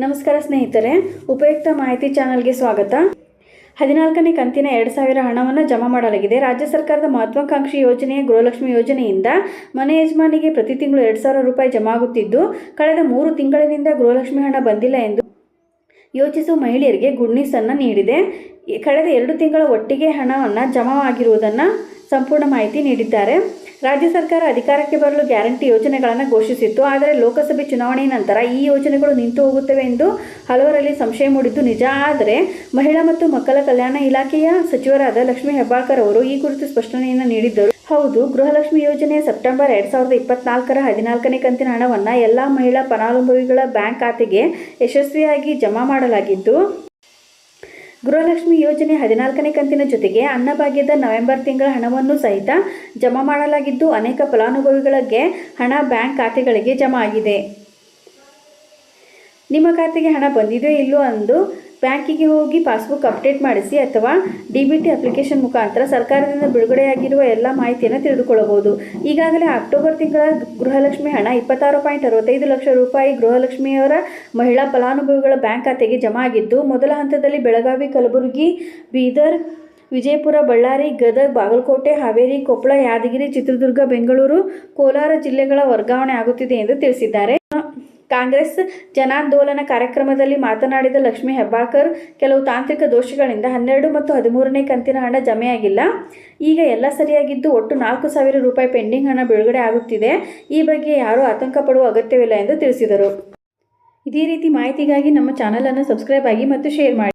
ನಮಸ್ಕಾರ ಸ್ನೇಹಿತರೆ, ಉಪಯುಕ್ತ ಮಾಹಿತಿ ಚಾನಲ್ಗೆ ಸ್ವಾಗತ. ಹದಿನಾಲ್ಕನೇ ಕಂತಿನ ಎರಡು ಸಾವಿರ ಹಣವನ್ನು ಜಮಾ ಮಾಡಲಾಗಿದೆ. ರಾಜ್ಯ ಸರ್ಕಾರದ ಮಹತ್ವಾಕಾಂಕ್ಷಿ ಯೋಜನೆಯ ಗೃಹಲಕ್ಷ್ಮಿ ಯೋಜನೆಯಿಂದ ಮನೆ ಯಜಮಾನಿಗೆ ಪ್ರತಿ ತಿಂಗಳು ಎರಡು ಸಾವಿರ ರೂಪಾಯಿ ಜಮಾ ಆಗುತ್ತಿದ್ದು, ಕಳೆದ ಮೂರು ತಿಂಗಳಿನಿಂದ ಗೃಹಲಕ್ಷ್ಮಿ ಹಣ ಬಂದಿಲ್ಲ ಎಂದು ಯೋಚಿಸುವ ಮಹಿಳೆಯರಿಗೆ ಗುಡ್ ನ್ಯೂಸನ್ನು ನೀಡಿದೆ. ಕಳೆದ ಎರಡು ತಿಂಗಳ ಒಟ್ಟಿಗೆ ಹಣವನ್ನು ಜಮಾ ಆಗಿರುವುದನ್ನು ಸಂಪೂರ್ಣ ಮಾಹಿತಿ ನೀಡಿದ್ದಾರೆ. ರಾಜ್ಯ ಸರ್ಕಾರ ಅಧಿಕಾರಕ್ಕೆ ಬರಲು ಗ್ಯಾರಂಟಿ ಯೋಜನೆಗಳನ್ನು ಘೋಷಿಸಿತ್ತು, ಆದರೆ ಲೋಕಸಭೆ ಚುನಾವಣೆಯ ನಂತರ ಈ ಯೋಜನೆಗಳು ನಿಂತು ಹೋಗುತ್ತವೆ ಎಂದು ಹಲವರಲ್ಲಿ ಸಂಶಯ ಮೂಡಿದ್ದು ನಿಜ. ಆದರೆ ಮಹಿಳಾ ಮತ್ತು ಮಕ್ಕಳ ಕಲ್ಯಾಣ ಇಲಾಖೆಯ ಸಚಿವರಾದ ಲಕ್ಷ್ಮೀ ಹೆಬ್ಬಾಳ್ಕರ್ ಅವರು ಈ ಕುರಿತು ಸ್ಪಷ್ಟನೆಯನ್ನು ನೀಡಿದ್ದರು. ಹೌದು, ಗೃಹಲಕ್ಷ್ಮಿ ಯೋಜನೆ ಸೆಪ್ಟೆಂಬರ್ ಎರಡ್ ಸಾವಿರದ ಇಪ್ಪತ್ನಾಲ್ಕರ ಹದಿನಾಲ್ಕನೇ ಕಂತಿನ ಹಣವನ್ನು ಎಲ್ಲ ಮಹಿಳಾ ಫಲಾನುಭವಿಗಳ ಬ್ಯಾಂಕ್ ಖಾತೆಗೆ ಯಶಸ್ವಿಯಾಗಿ ಜಮಾ ಮಾಡಲಾಗಿದ್ದು ಗೃಹಲಕ್ಷ್ಮಿ ಯೋಜನೆ ಹದಿನಾಲ್ಕನೇ ಕಂತಿನ ಜೊತೆಗೆ ಅನ್ನಭಾಗ್ಯದ ನವೆಂಬರ್ ತಿಂಗಳ ಹಣವನ್ನು ಸಹಿತ ಜಮಾ ಮಾಡಲಾಗಿದ್ದು, ಅನೇಕ ಫಲಾನುಭವಿಗಳಿಗೆ ಹಣ ಬ್ಯಾಂಕ್ ಖಾತೆಗಳಿಗೆ ಜಮಾ ಆಗಿದೆ. ನಿಮ್ಮ ಖಾತೆಗೆ ಹಣ ಬಂದಿದೆಯೋ ಇಲ್ಲೋ ಎಂದು ಬ್ಯಾಂಕಿಗೆ ಹೋಗಿ ಪಾಸ್ಬುಕ್ ಅಪ್ಡೇಟ್ ಮಾಡಿಸಿ ಅಥವಾ ಡಿ ಅಪ್ಲಿಕೇಶನ್ ಮುಖಾಂತರ ಸರ್ಕಾರದಿಂದ ಬಿಡುಗಡೆಯಾಗಿರುವ ಎಲ್ಲ ಮಾಹಿತಿಯನ್ನು ತಿಳಿದುಕೊಳ್ಳಬಹುದು. ಈಗಾಗಲೇ ಅಕ್ಟೋಬರ್ ತಿಂಗಳ ಗೃಹಲಕ್ಷ್ಮಿ ಹಣ ಇಪ್ಪತ್ತಾರು ಪಾಯಿಂಟ್ ಅರವತ್ತೈದು ಲಕ್ಷ ರೂಪಾಯಿ ಗೃಹಲಕ್ಷ್ಮಿಯವರ ಮಹಿಳಾ ಫಲಾನುಭವಿಗಳ ಬ್ಯಾಂಕ್ ಖಾತೆಗೆ ಜಮಾ ಆಗಿದ್ದು, ಮೊದಲ ಹಂತದಲ್ಲಿ ಬೆಳಗಾವಿ, ಕಲಬುರಗಿ, ಬೀದರ್, ವಿಜಯಪುರ, ಬಳ್ಳಾರಿ, ಗದಗ, ಬಾಗಲಕೋಟೆ, ಹಾವೇರಿ, ಕೊಪ್ಪಳ, ಯಾದಗಿರಿ, ಚಿತ್ರದುರ್ಗ, ಬೆಂಗಳೂರು, ಕೋಲಾರ ಜಿಲ್ಲೆಗಳ ವರ್ಗಾವಣೆ ಆಗುತ್ತಿದೆ ಎಂದು ತಿಳಿಸಿದ್ದಾರೆ. ಕಾಂಗ್ರೆಸ್ ಜನಾಂದೋಲನ ಕಾರ್ಯಕ್ರಮದಲ್ಲಿ ಮಾತನಾಡಿದ ಲಕ್ಷ್ಮೀ ಹೆಬ್ಬಾಳ್ಕರ್, ಕೆಲವು ತಾಂತ್ರಿಕ ದೋಷಗಳಿಂದ ಹನ್ನೆರಡು ಮತ್ತು ಹದಿಮೂರನೇ ಕಂತಿನ ಹಣ ಜಮೆಯಾಗಿಲ್ಲ. ಈಗ ಎಲ್ಲ ಸರಿಯಾಗಿದ್ದು ಒಟ್ಟು ನಾಲ್ಕು ಸಾವಿರ ರೂಪಾಯಿ ಪೆಂಡಿಂಗ್ ಹಣ ಬಿಡುಗಡೆ ಆಗುತ್ತಿದೆ. ಈ ಬಗ್ಗೆ ಯಾರೂ ಆತಂಕ ಪಡುವ ಅಗತ್ಯವಿಲ್ಲ ಎಂದು ತಿಳಿಸಿದರು. ಇದೇ ರೀತಿ ಮಾಹಿತಿಗಾಗಿ ನಮ್ಮ ಚಾನಲನ್ನು ಸಬ್ಸ್ಕ್ರೈಬ್ ಆಗಿ ಮತ್ತು ಶೇರ್ ಮಾಡಿ.